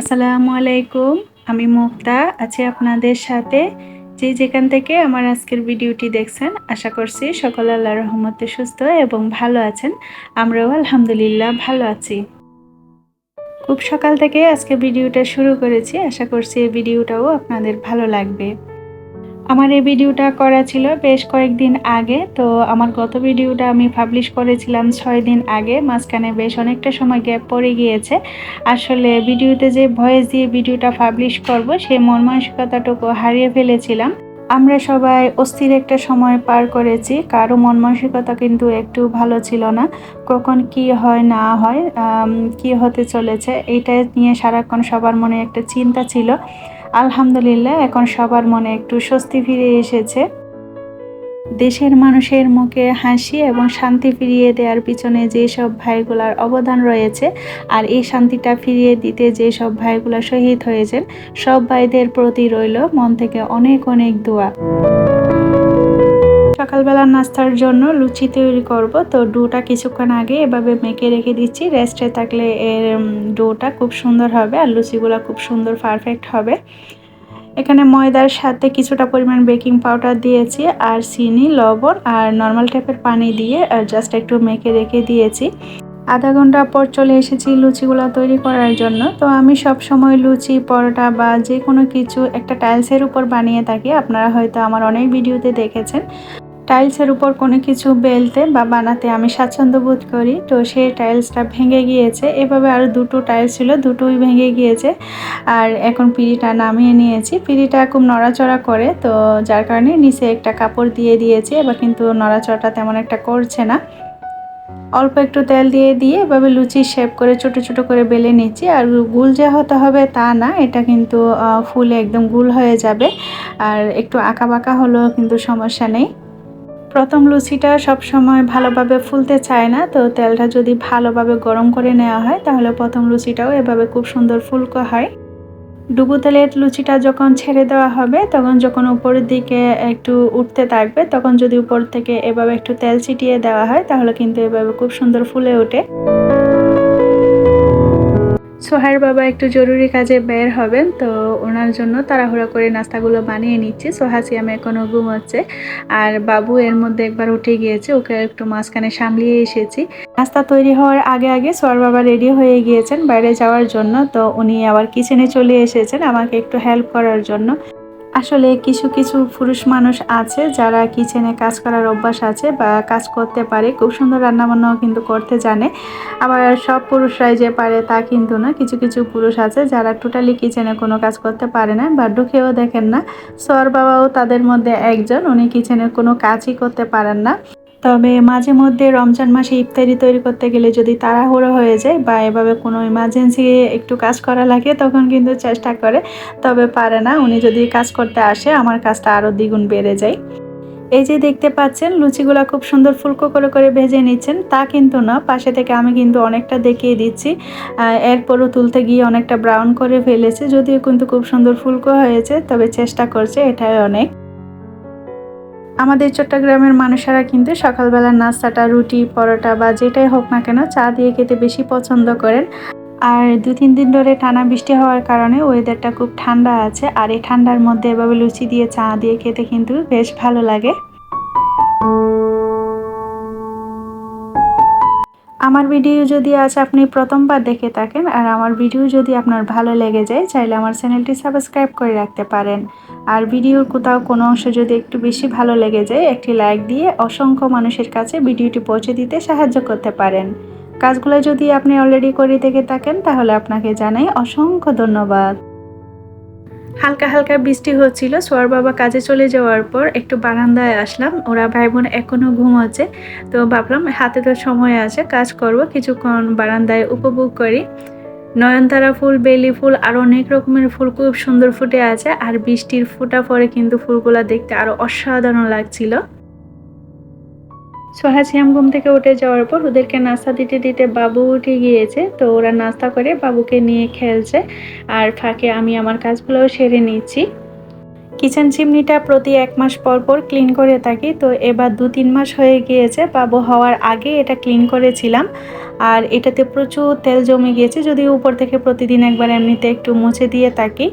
আসসালামু আলাইকুম, আমি মুক্তা আছি আপনাদের সাথে। যে যেখান থেকে আমার আজকের ভিডিওটি দেখছেন, আশা করছি সকল আল্লাহ রহমতে সুস্থ এবং ভালো আছেন। আমরাও আলহামদুলিল্লাহ ভালো আছি। খুব সকাল থেকে আজকে ভিডিওটা শুরু করেছি। আশা করছি এই ভিডিওটাও আপনাদের ভালো লাগবে। আমার এই ভিডিওটা করা ছিল বেশ কয়েকদিন আগে, তো আমার গত ভিডিওটা আমি পাবলিশ করেছিলাম ছয় দিন আগে, মাঝখানে বেশ অনেকটা সময় গ্যাপ পড়ে গিয়েছে। আসলে ভিডিওতে যে ভয়েস দিয়ে ভিডিওটা পাবলিশ করব সেই মন মানসিকতাটুকু হারিয়ে ফেলেছিলাম। আমরা সবাই অস্থির একটা সময় পার করেছি, কারও মন মানসিকতা কিন্তু একটু ভালো ছিল না। কখন কি হয়, না হয় কি হতে চলেছে এইটা নিয়ে সারাক্ষণ সবার মনে একটা চিন্তা ছিল। আলহামদুলিল্লাহ, এখন সবার মনে একটু স্বস্তি ফিরে এসেছে। দেশের মানুষের মুখে হাসি এবং শান্তি ফিরিয়ে দেওয়ার পিছনে যেসব ভাইগুলার অবদান রয়েছে আর এই শান্তিটা ফিরিয়ে দিতে যেসব ভাইগুলা শহীদ হয়েছেন, সব ভাইদের প্রতি রইল মন থেকে অনেক অনেক দোয়া। সকালবেলার নাস্তার জন্য লুচি তৈরি করব। তো ডোটা কিছুক্ষণ আগে এভাবে মেখে রেখে দিচ্ছি। রেস্টে থাকলে এর ডোটা খুব সুন্দর হবে আর লুচিগুলো খুব সুন্দর পারফেক্ট হবে। এখানে ময়দার সাথে কিছুটা পরিমাণ বেকিং পাউডার দিয়েছি আর চিনি, লবণ আর নর্মাল টাইপের পানি দিয়ে জাস্ট একটু মেখে রেখে দিয়েছি। আধা ঘণ্টা পর চলে এসেছি লুচিগুলো তৈরি করার জন্য। তো আমি সব সময় লুচি, পরোটা বা যে কোনো কিছু একটা টাইলসের উপর বানিয়ে থাকি। আপনারা হয়তো আমার অনেক ভিডিওতে দেখেছেন। টাইলসের উপর কোনো কিছু বেলতে বা বানাতে আমি স্বাচ্ছন্দ্য বোধ করি। তো সেই টাইলসটা ভেঙে গিয়েছে। এভাবে আরও দুটো টাইলস ছিল, দুটোই ভেঙে গিয়েছে। আর এখন পিড়িটা নামিয়ে নিয়েছি। পিড়িটা খুব নড়াচড়া করে, তো যার কারণে নিচে একটা কাপড় দিয়ে দিয়েছি, এবার কিন্তু নড়াচড়াটা তেমন একটা করছে না। অল্প একটু তেল দিয়ে দিয়ে এভাবে লুচি শেপ করে ছোট ছোট করে বেলে নিচ্ছি। আর গুল যে হতে হবে তা না, এটা কিন্তু ফুলে একদম গুল হয়ে যাবে। আর একটু আঁকা বাঁকা হলেও কিন্তু সমস্যা নেই। প্রথম লুচিটা সব সময় ভালোভাবে ফুলতে চায় না, তো তেলটা যদি ভালোভাবে গরম করে নেওয়া হয়, তাহলে প্রথম লুচিটাও এভাবে খুব সুন্দর ফুলকো হয়। ডুবু তেলের লুচিটা যখন ছেড়ে দেওয়া হবে, তখন যখন উপরের দিকে একটু উঠতে থাকবে, তখন যদি উপর থেকে এভাবে একটু তেল ছিটিয়ে দেওয়া হয়, তাহলে কিন্তু এভাবে খুব সুন্দর ফুলে ওঠে। সোহার বাবা একটু জরুরি কাজে বের হবেন, তো ওনার জন্য তাড়াহুড়া করে নাস্তাগুলো বানিয়ে নিচ্ছি। সোহা সিয়ামে এখনও ঘুমোচ্ছে। আর বাবু এর মধ্যে একবার উঠে গিয়েছে, ওকে একটু মাঝখানে সামলিয়ে এসেছি। নাস্তা তৈরি হওয়ার আগে আগে সোহার বাবা রেডি হয়ে গিয়েছেন বাইরে যাওয়ার জন্য, তো উনি আবার কিচেনে চলে এসেছেন আমাকে একটু হেল্প করার জন্য। আসলে কিছু কিছু পুরুষ মানুষ আছে যারা কিচেনে কাজ করার অভ্যাস আছে বা কাজ করতে পারে, খুব সুন্দর রান্নাবান্নাও কিন্তু করতে জানে। আবার সব পুরুষরাই যে পারে তা কিন্তু না। কিছু কিছু পুরুষ আছে যারা টোটালি কিচেনে কোনো কাজ করতে পারে না বা ঢুকেও দেখেন না। সর বাবাও তাদের মধ্যে একজন, উনি কিচেনে কোনো কাজই করতে পারেন না। তবে মাঝে মধ্যে রমজান মাসে ইফতারি তৈরি করতে গেলে যদি তাড়াহুড়ো হয়ে যায় বা এভাবে কোনো ইমার্জেন্সি একটু কাজ করা লাগে, তখন কিন্তু চেষ্টা করে। তবে পারে না, উনি যদি কাজ করতে আসে, আমার কাজটা আরও দ্বিগুণ বেড়ে যায়। এই যে দেখতে পাচ্ছেন, লুচিগুলো খুব সুন্দর ফুলকো করে করে ভেজে নিচ্ছেন, তা কিন্তু না। পাশে থেকে আমি কিন্তু অনেকটা দেখিয়ে দিচ্ছি। এরপরও তুলতে গিয়ে অনেকটা ব্রাউন করে ফেলেছে, যদিও কিন্তু খুব সুন্দর ফুলকো হয়েছে, তবে চেষ্টা করছে, এটাই অনেক। আমাদের চট্টগ্রামের মানুষেরা কিন্তু সকালবেলার নাস্তাটা, রুটি, পরোটা বা যেটাই হোক না কেন চা দিয়ে খেতে বেশি পছন্দ করেন। আর দু তিন দিন ধরে টানা বৃষ্টি হওয়ার কারণে ওয়েদারটা খুব ঠান্ডা আছে। আর এই ঠান্ডার মধ্যে এভাবে লুচি দিয়ে চা দিয়ে খেতে কিন্তু বেশ ভালো লাগে। আমার ভিডিও যদি আজ আপনি প্রথমবার দেখে থাকেন আর আমার ভিডিও যদি আপনার ভালো লেগে যায়, চাইলে আমার চ্যানেলটি সাবস্ক্রাইব করে রাখতে পারেন। আর ভিডিওর কোথাও কোনো অংশ যদি একটু বেশি ভালো লেগে যায়, একটি লাইক দিয়ে অসংখ্য মানুষের কাছে ভিডিওটি পৌঁছে দিতে সাহায্য করতে পারেন। কাজগুলো যদি আপনি অলরেডি করে থেকে থাকেন, তাহলে আপনাকে জানাই অসংখ্য ধন্যবাদ। হালকা হালকা বৃষ্টি হচ্ছিল। সোয়ার বাবা কাজে চলে যাওয়ার পর একটু বারান্দায় আসলাম। ওরা ভাই বোন এখনও ঘুমাচ্ছে। তো ভাবলাম হাতে তো সময় আছে, কাজ করব। কিছুক্ষণ বারান্দায় উপভোগ করি। নয়নতারা ফুল, বেলি ফুল, আর অনেক রকমের ফুল খুব সুন্দর ফুটে আছে। আর বৃষ্টির ফুটা পরে কিন্তু ফুলগুলো দেখতে আরও অসাধারণ লাগছিল। সোহা শ্যাম ঘুম থেকে উঠে যাওয়ার পর ওদেরকে নাস্তা দিতে দিতে বাবু উঠে গিয়েছে। তো ওরা নাস্তা করে বাবুকে নিয়ে খেলছে। আর ফাঁকে আমি আমার কাজগুলোও সেরে নিচ্ছি। কিচেন চিমনিটা প্রতি এক মাস পর পর ক্লিন করে থাকি। তো এবার দু তিন মাস হয়ে গিয়েছে বাবু হওয়ার আগে এটা ক্লিন করেছিলাম। আর এটাতে প্রচুর তেল জমে গিয়েছে। যদি উপর থেকে প্রতিদিন একবার এমনিতে একটু মুছে দিয়ে থাকি।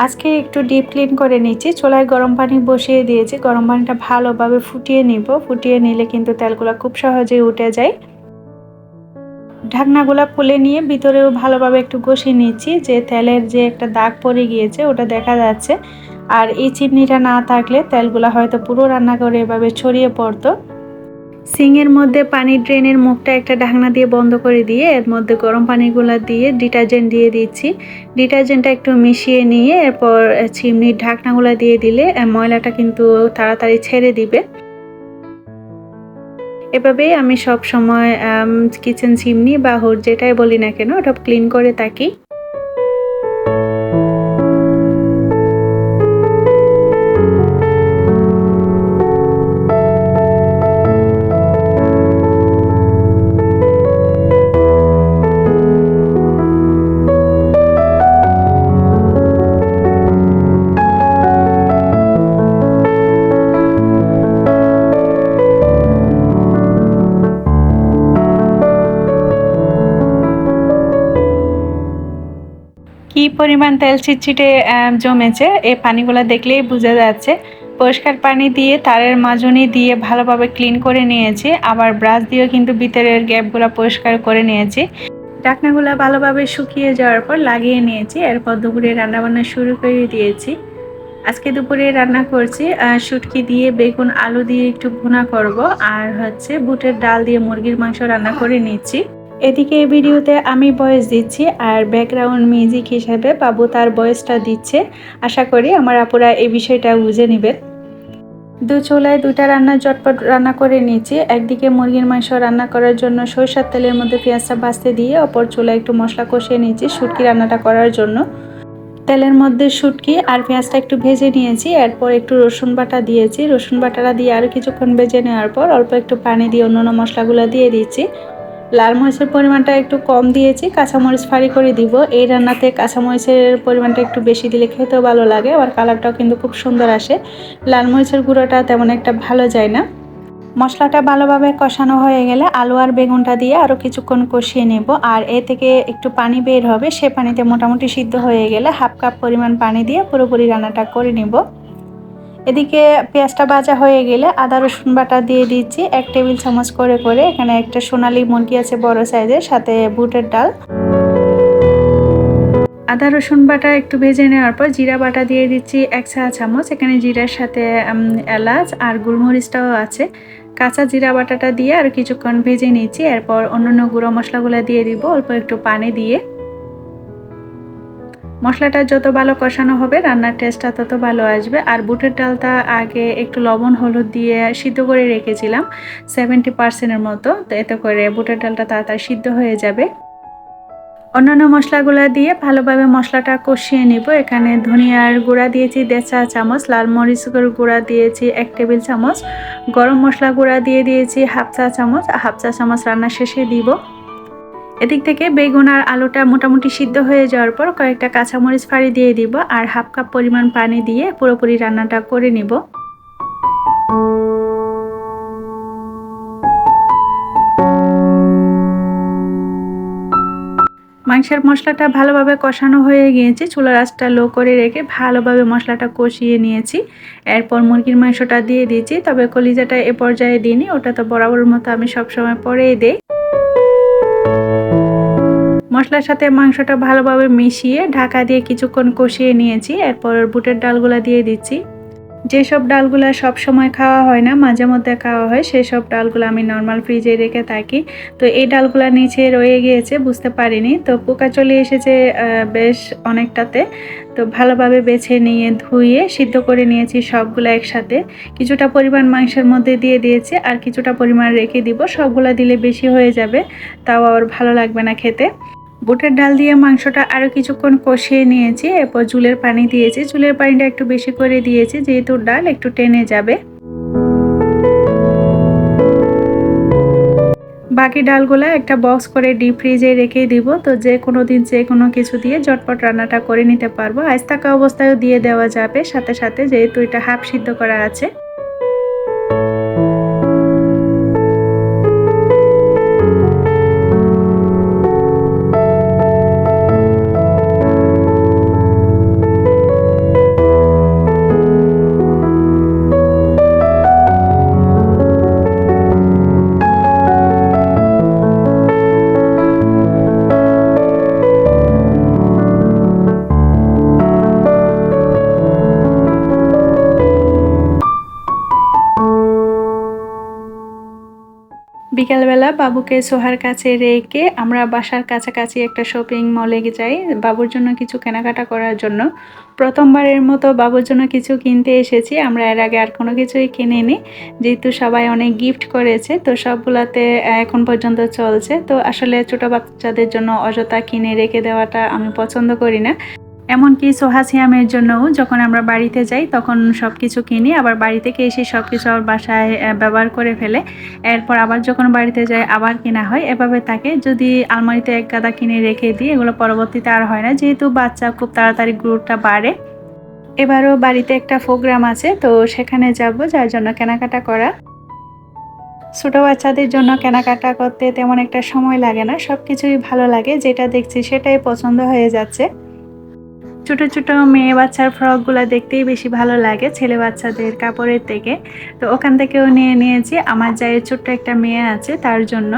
আজকে একটু ডিপ ক্লিন করে নিচ্ছি চোলায় গরম পানি বসিয়ে দিয়েছি। গরম পানিটা ভালোভাবে ফুটিয়ে নিব। ফুটিয়ে নিলে কিন্তু তেলগুলো খুব সহজেই উঠে যায়। ঢাকনাগুলো খুলে নিয়ে ভিতরেও ভালোভাবে একটু কষিয়ে নিচ্ছি। যে তেলের যে একটা দাগ পড়ে গিয়েছে, ওটা দেখা যাচ্ছে। আর এই চিমনিটা না থাকলে তেলগুলো হয়তো পুরো রান্না করে এভাবে ছড়িয়ে পড়তো। সিংয়ের মধ্যে পানি ড্রেনের মুখটা একটা ঢাকনা দিয়ে বন্ধ করে দিয়ে এর মধ্যে গরম পানিগুলো দিয়ে ডিটারজেন্ট দিয়ে দিচ্ছি। ডিটারজেন্টটা একটু মিশিয়ে নিয়ে এরপর চিমনির ঢাকনাগুলো দিয়ে দিলে ময়লাটা কিন্তু তাড়াতাড়ি ছেড়ে দিবে। এভাবেই আমি সব সময় কিচেন চিমনি বা হোর যেটাই বলি না কেন, ওটা ক্লিন করে থাকি। কি পরিমাণ তেল চিটচিটে জমেছে এই পানিগুলো দেখলেই বোঝা যাচ্ছে। পরিষ্কার পানি দিয়ে, তারের মাজনি দিয়ে ভালোভাবে ক্লিন করে নিয়েছি। আবার ব্রাশ দিয়েও কিন্তু ভিতরের গ্যাপগুলো পরিষ্কার করে নিয়েছি। ডাকনাগুলো ভালোভাবে শুকিয়ে যাওয়ার পর লাগিয়ে নিয়েছি। এরপর দুপুরে রান্নাবান্না শুরু করে দিয়েছি। আজকে দুপুরে রান্না করছি শুটকি দিয়ে, বেগুন, আলু দিয়ে একটু ভুনা করব। আর হচ্ছে বুটের ডাল দিয়ে মুরগির মাংস রান্না করে নিচ্ছি। এদিকে এই ভিডিওতে আমি বয়স দিচ্ছি আর ব্যাকগ্রাউন্ড মিউজিক হিসেবে বাবু তার বয়সটা দিচ্ছে। আশা করি আমার আপুরা এই বিষয়টা বুঝে নেবেন। দু চুলায় দুটা রান্না চটপট রান্না করে নিয়েছি। একদিকে মুরগির মাংস রান্না করার জন্য সরষার তেলের মধ্যে পেঁয়াজটা বাঁচতে দিয়ে অপর চুলায় একটু মশলা কষিয়ে নিয়েছি শুটকি রান্নাটা করার জন্য। তেলের মধ্যে শুটকি আর পেঁয়াজটা একটু ভেজে নিয়েছি। এরপর একটু রসুন বাটা দিয়েছি। রসুন বাটাটা দিয়ে আরও কিছুক্ষণ ভেজে নেওয়ার পর অল্প একটু পানি দিয়ে অন্য অন্য মশলাগুলো দিয়ে দিচ্ছি লাল মরিচের পরিমাণটা একটু কম দিয়েছি, কাঁচামরিচ ফাড়ি করে দিব। এই রান্নাতে কাঁচামরিচের পরিমাণটা একটু বেশি দিলে খেতেও ভালো লাগে, আবার কালারটাও কিন্তু খুব সুন্দর আসে। লাল মরিচের গুঁড়োটা তেমন একটা ভালো যায় না। মশলাটা ভালোভাবে কষানো হয়ে গেলে আলু আর বেগুনটা দিয়ে আরও কিছুক্ষণ কষিয়ে নেব, আর এ থেকে একটু পানি বের হবে, সে পানিতে মোটামুটি সিদ্ধ হয়ে গেলে হাফ কাপ পরিমাণ পানি দিয়ে পুরোপুরি রান্নাটা করে নেব। এদিকে পেঁয়াজটা ভাজা হয়ে গেলে আদা, রসুন বাটা দিয়ে দিচ্ছি। এক টেবিল চামচ করে করে এখানে একটা সোনালি মুরগি আছে বড় সাইজের, সাথে বুটের ডাল। আদা, রসুন বাটা একটু ভেজে নেওয়ার পর জিরা বাটা দিয়ে দিচ্ছি এক চা চামচ। এখানে জিরার সাথে এলাচ আর গোলমরিচটাও আছে। কাঁচা জিরা বাটাটা দিয়ে আর কিছুক্ষণ ভেজে নিচ্ছি। এরপর অন্যান্য গুঁড়ো মশলাগুলো দিয়ে দিব, অল্প একটু পানি দিয়ে। মশলাটা যত ভালো কষানো হবে, রান্নার টেস্টটা তত ভালো আসবে। আর বুটের ডালটা আগে একটু লবণ, হলুদ দিয়ে সিদ্ধ করে রেখেছিলাম সেভেন্টি পার্সেন্টের মতো। তো এতে করে বুটের ডালটা তাড়াতাড়ি সিদ্ধ হয়ে যাবে। অন্যান্য মশলাগুলো দিয়ে ভালোভাবে মশলাটা কষিয়ে নিব। এখানে ধনিয়ার গুঁড়া দিয়েছি দেড় চা চামচ, লাল মরিচের গুঁড়া দিয়েছি, এক টেবিল চামচ। গরম মশলা গুঁড়া দিয়ে দিয়েছি, হাফ চা চামচ। হাফ চা চামচ রান্না শেষে দিব। এদিক থেকে বেগুন আর আলুটা মোটামুটি সিদ্ধ হয়ে যাওয়ার পর কয়েকটা কাঁচামরিচ ফাড়ি দিয়ে দিব আর হাফ কাপ পরিমাণ পানি দিয়ে পুরোপুরি রান্নাটা করে নিব। মাংসের মশলাটা ভালোভাবে কষানো হয়ে গিয়েছে। চুলার আঁচটা লো করে রেখে ভালোভাবে মশলাটা কষিয়ে নিয়েছি। এরপর মুরগির মাংসটা দিয়ে দিয়েছি, তবে কলিজাটা এ পর্যায়ে দিইনি, ওটা তো বরাবর মতো আমি সবসময় পরেই দিই। মশলার সাথে মাংসটা ভালোভাবে মিশিয়ে ঢাকা দিয়ে কিছুক্ষণ কষিয়ে নিয়েছি। এরপর বুটের ডালগুলো দিয়ে দিচ্ছি। যেসব ডালগুলো সব সময় খাওয়া হয় না, মাঝে মধ্যে খাওয়া হয় সেই সব ডালগুলো আমি নর্মাল ফ্রিজে রেখে থাকি। তো এই ডালগুলো নিচে রয়ে গিয়েছে, বুঝতে পারিনি। তো পোকা চলে এসেছে বেশ অনেকটাতে। তো ভালোভাবে বেছে নিয়ে ধুয়ে সিদ্ধ করে নিয়েছি সবগুলো একসাথে। কিছুটা পরিমাণ মাংসের মধ্যে দিয়ে দিয়েছি, আর কিছুটা পরিমাণ রেখে দিব। সবগুলো দিলে বেশি হয়ে যাবে, তাও আবার ভালো লাগবে না খেতে। বুটের ডাল দিয়ে মাংসটা আরও কিছুক্ষণ কষিয়ে নিয়েছি, এরপর চুলের পানি দিয়েছি। চুলের পানিটা একটু বেশি করে দিয়েছি, যেহেতু ডাল একটু টেনে যাবে। বাকি ডালগুলো একটা বক্স করে ডিপ ফ্রিজে রেখে দিব, তো যে কোনো দিন যে কোনো কিছু দিয়ে ঝটপট রান্নাটা করে নিতে পারব। আজ থাকা অবস্থায়ও দিয়ে দেওয়া যাবে, সাথে সাথে যেহেতু এটা হাফ সিদ্ধ করা আছে। বাবুকে সোহার কাছে রেখে আমরা বাসার কাছাকাছি একটা শপিং মলে যাই। বাবুর জন্য কিছু কেনাকাটা করার জন্য। প্রথমবারের মতো বাবুর জন্য কিছু কিনতে এসেছি। আমরা এর আগে আর কোনো কিছুই কিনিনি। যেহেতু সবাই অনেক গিফট করেছে, তো সবগুলাতে এখন পর্যন্ত চলছে। তো আসলে ছোটো বাচ্চাদের জন্য অযথা কিনে রেখে দেওয়াটা আমি পছন্দ করি না। এমনকি সোহাসিয়ামের জন্যও যখন আমরা বাড়িতে যাই, তখন সব কিছু কিনি, আবার বাড়ি থেকে এসে সব কিছু আবার বাসায় ব্যবহার করে ফেলে। এরপর আবার যখন বাড়িতে যাই, আবার কেনা হয়। এভাবে তাকে যদি আলমারিতে এক গাদা কিনে রেখে দিই, এগুলো পরবর্তীতে আর হয় না। যেহেতু বাচ্চা খুব তাড়াতাড়ি গ্রোথটা বাড়ে। এবারও বাড়িতে একটা প্রোগ্রাম আছে, তো সেখানে যাব, যার জন্য কেনাকাটা করা। ছোটো বাচ্চাদের জন্য কেনাকাটা করতে তেমন একটা সময় লাগে না। সব কিছুই ভালো লাগে, যেটা দেখছি সেটাই পছন্দ হয়ে যাচ্ছে। ছোট ছোট মেয়ে বাচ্চার ফ্রকগুলো দেখতেই বেশি ভালো লাগে ছেলে বাচ্চাদের কাপড়ের থেকে। তো ওখান থেকেও নিয়ে নিয়েছি। আমার যায়ের ছোট্ট একটা মেয়ে আছে, তার জন্য।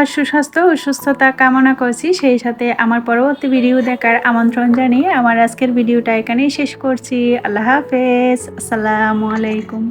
সবার সুস্বাস্থ্য ও সুস্থতা কামনা করছি। সেই সাথে আমার পরবর্তী ভিডিও দেখার আমন্ত্রণ জানিয়ে আমার আজকের ভিডিওটা এখানেই শেষ করছি। আল্লাহ হাফেজ। আসসালামু আলাইকুম।